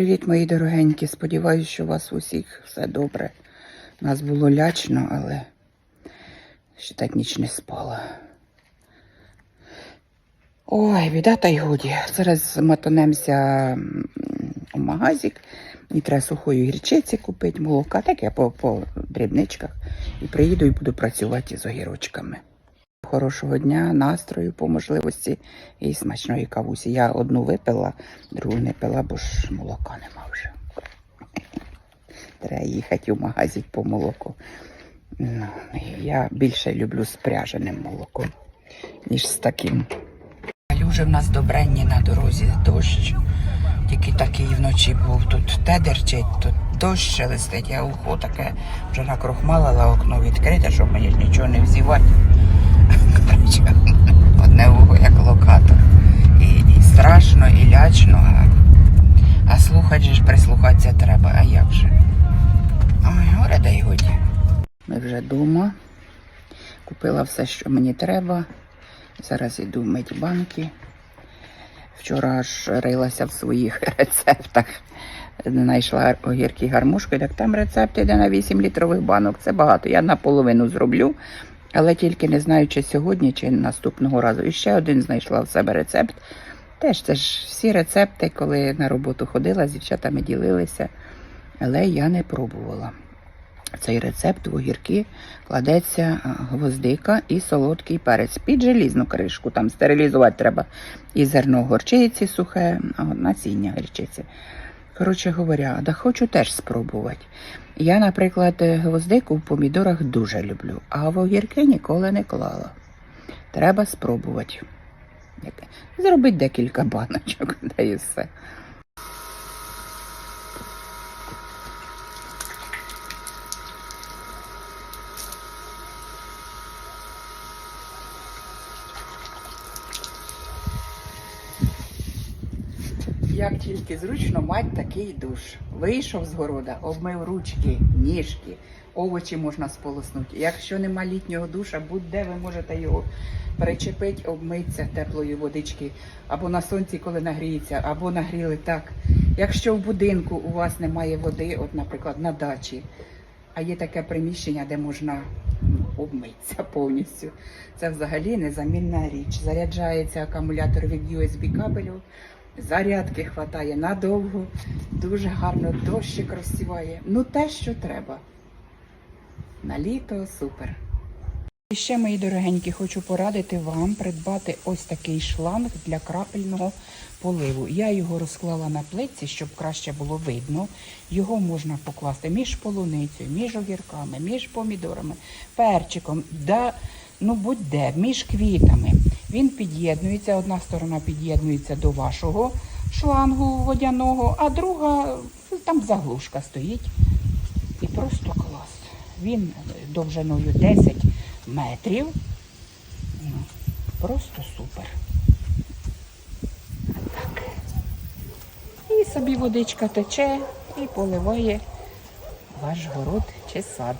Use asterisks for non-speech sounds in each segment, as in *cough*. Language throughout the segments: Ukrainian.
Привіт, мої дорогенькі. Сподіваюсь, що у вас усіх все добре. У Нас було лячно, але ще так ніч не спала. Ой, біда та й годі. Зараз мотанемося м, у магазик. Мені треба сухої гірчиці купити, молока, так я по, по дрібничках. І приїду і буду працювати з огірочками. Хорошого дня, настрою по можливості і смачної кавусі. Я одну випила, другу не пила, бо ж молока нема вже. Треба їхати в магазин по молоку. Ну, я більше люблю з пряженим молоком, ніж з таким. Вже в нас добренні на дорозі дощ. Тільки такий вночі був. Тут те дерчить, тут дощ шелестить, а ухо таке вже накрохмалила окно відкрите, щоб мені ж нічого не взівати. Купила все, що мені треба. Зараз іду мити банки. Вчора аж рилася в своїх *laughs* рецептах. Знайшла огірки гармошки, так там рецепт йде на 8 літрових банок. Це багато. Я наполовину зроблю, але тільки не знаю, чи сьогодні, чи наступного разу. І ще один знайшла в себе рецепт. Теж це ж всі рецепти, коли на роботу ходила, з дівчатами ділилися, але я не пробувала. Цей рецепт в огірки кладеться гвоздика і солодкий перець під желізну кришку. Там стерилізувати треба і зерно горчиці сухе, насіння горчиці. Коротше говоря, да хочу теж спробувати. Я, наприклад, гвоздику в помідорах дуже люблю, а в огірки ніколи не клала. Треба спробувати. Зробити декілька баночок, да і все. Як тільки зручно мати такий душ. Вийшов з города, обмив ручки, ніжки, овочі можна сполоснути. Якщо нема літнього душа, будь-де ви можете його перечепити, обмитися теплої водички, або на сонці, коли нагріється, або нагріли так. Якщо в будинку у вас немає води, от, наприклад, на дачі, а є таке приміщення, де можна обмитися повністю. Це взагалі незамінна річ. Заряджається акумулятор від USB кабелю. Зарядки хватає надовго, дуже гарно дощик розсіває. Ну те, що треба. На літо супер. І ще, мої дорогенькі, хочу порадити вам придбати ось такий шланг для крапельного поливу. Я його розклала на плитці, щоб краще було видно. Його можна покласти між полуницею, між огірками, між помідорами, перчиком, да, ну будь-де, між квітами. Він під'єднується, одна сторона під'єднується до вашого шлангу водяного, а друга там заглушка стоїть. І просто клас. Він довжиною 10 метрів. Ну, Просто супер. Так. І собі водичка тече і поливає ваш город чи сад.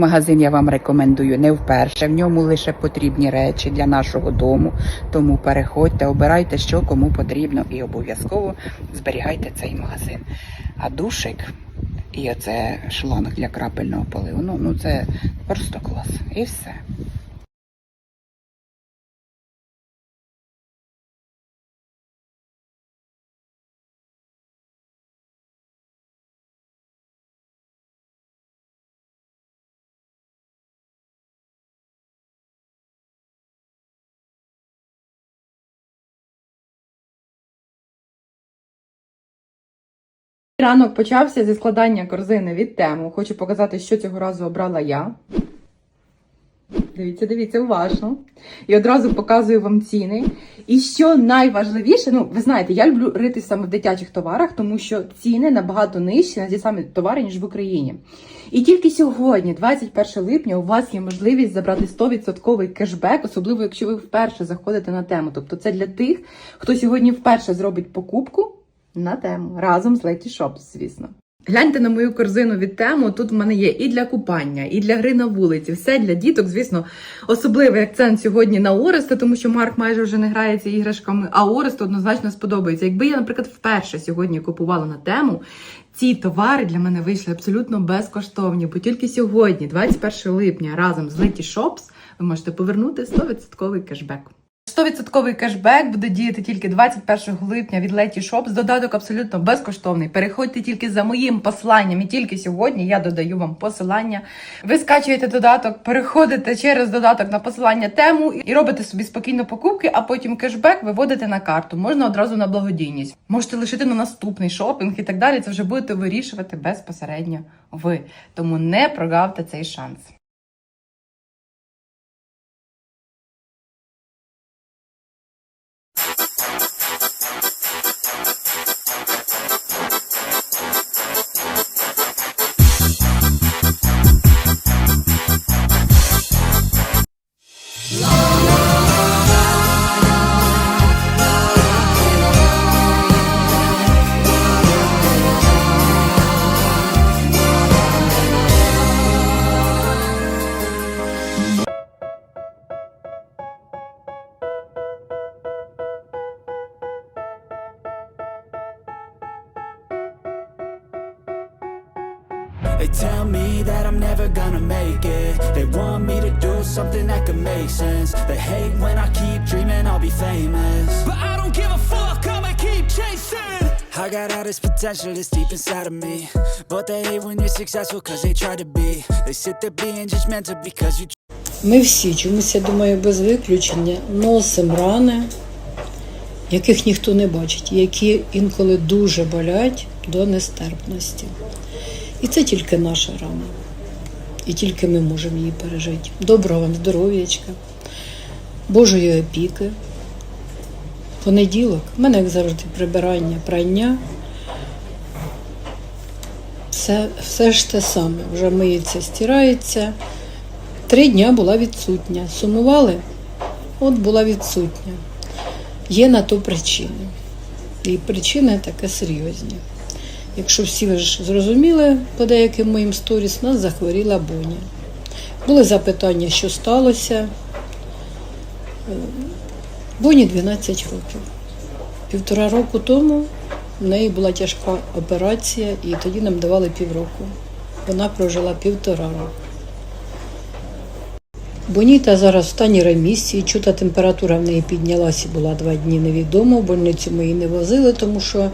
Магазин я вам рекомендую не вперше. В ньому лише потрібні речі для нашого дому. Тому переходьте, обирайте, що кому потрібно, і обов'язково зберігайте цей магазин. А душик і оце шланг для крапельного поливу. Ну, ну це просто клас. І все. Ранок почався зі складання корзини від тему. Хочу показати, що цього разу обрала я. Дивіться, дивіться, уважно. І одразу показую вам ціни. І що найважливіше, ну, ви знаєте, я люблю ритись саме в дитячих товарах, тому що ціни набагато нижчі на ті самі товари, ніж в Україні. І тільки сьогодні, 21 липня, у вас є можливість забрати 100% кешбек, особливо якщо ви вперше заходите на тему. Тобто це для тих, хто сьогодні вперше зробить покупку на тему разом з Leti Shops, звісно. Гляньте на мою корзину від тему. Тут в мене є і для купання, і для гри на вулиці. Все для діток. Звісно, особливий акцент сьогодні на Ореста, тому що Марк майже вже не грається іграшками, а Оресту однозначно сподобається. Якби я, наприклад, вперше сьогодні купувала на тему, ці товари для мене вийшли абсолютно безкоштовні, бо тільки сьогодні, 21 липня, разом з Леті Shops, ви можете повернути 100% кешбек. 100% кешбек буде діяти тільки 21 липня від Леті Shops. Додаток абсолютно безкоштовний. Переходьте тільки за моїм посиланням, і тільки сьогодні я додаю вам посилання. Ви скачуєте додаток, переходите через додаток на посилання тему і робите собі спокійно покупки, а потім кешбек виводите на карту. Можна одразу на благодійність. Можете лишити на наступний шопінг і так далі. Це вже будете вирішувати безпосередньо ви. Тому не прогавте цей шанс. They tell me that I'm never gonna make it They want me to do something that could make sense They hate when I keep dreaming I'll be famous But I don't give a fuck, I'ma keep chasing I got all this potential that's deep inside of me But they hate when you're successful cause they try to be They sit there being judgmental because you Ми всі, чомусь, я думаю, без виключення, носимо рани, яких ніхто не бачить, які інколи дуже болять до нестерпності. І це тільки наша рана. І тільки ми можемо її пережити. Доброго вам здоров'ячка, Божої опіки. Понеділок, в мене, як завжди, прибирання, прання. Все, все ж те саме. Вже миється, стирається. Три дня була відсутня. Сумували? От була відсутня. Є на то причини. І причини таке серйозні. Якщо всі ви ж зрозуміли по деяким моїм сторіс, нас захворіла Боня. Були запитання, що сталося. Е, Боні 12 років. Півтора року тому в неї була тяжка операція, і тоді нам давали півроку. Вона прожила півтора року. Боніта зараз в стані ремісії. Чута температура в неї піднялася, була два дні невідомо. В больницю ми її не возили, тому що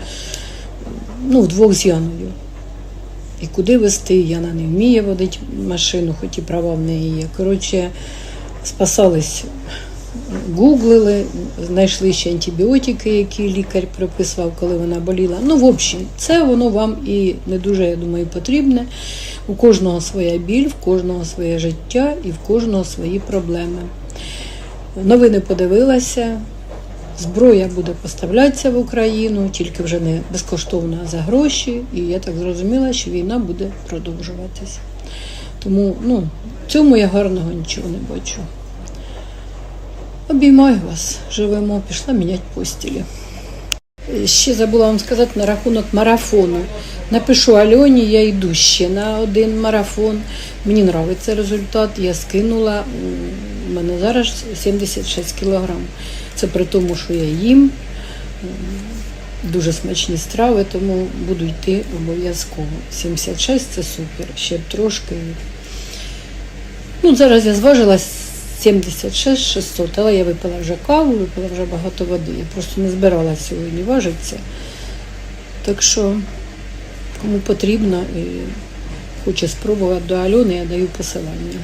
ну, вдвох з Яною. І куди вести? Яна не вміє водити машину, хоч і права в неї є. Коротше, спасались, гуглили, знайшли ще антибіотики, які лікар прописував, коли вона боліла. Ну, в общем, це воно вам і не дуже, я думаю, потрібне. У кожного своя біль, в кожного своє життя і в кожного свої проблеми. Новини подивилася. Зброя буде поставлятися в Україну, тільки вже не безкоштовно, а за гроші. І я так зрозуміла, що війна буде продовжуватися. Тому ну, цьому я гарного нічого не бачу. Обіймаю вас, живемо, пішла міняти постілі. Ще забула вам сказати на рахунок марафону. Напишу Альоні, я йду ще на один марафон. Мені подобається результат. Я скинула. У мене зараз 76 кілограм. Це при тому, що я їм. Дуже смачні страви, тому буду йти обов'язково. 76 це супер. Ще б трошки. Ну, зараз я зважила 76 600, але я випила вже каву, випила вже багато води. Я просто не збиралася сьогодні важитися. Так що, кому потрібно і хоче спробувати до Альони, я даю посилання.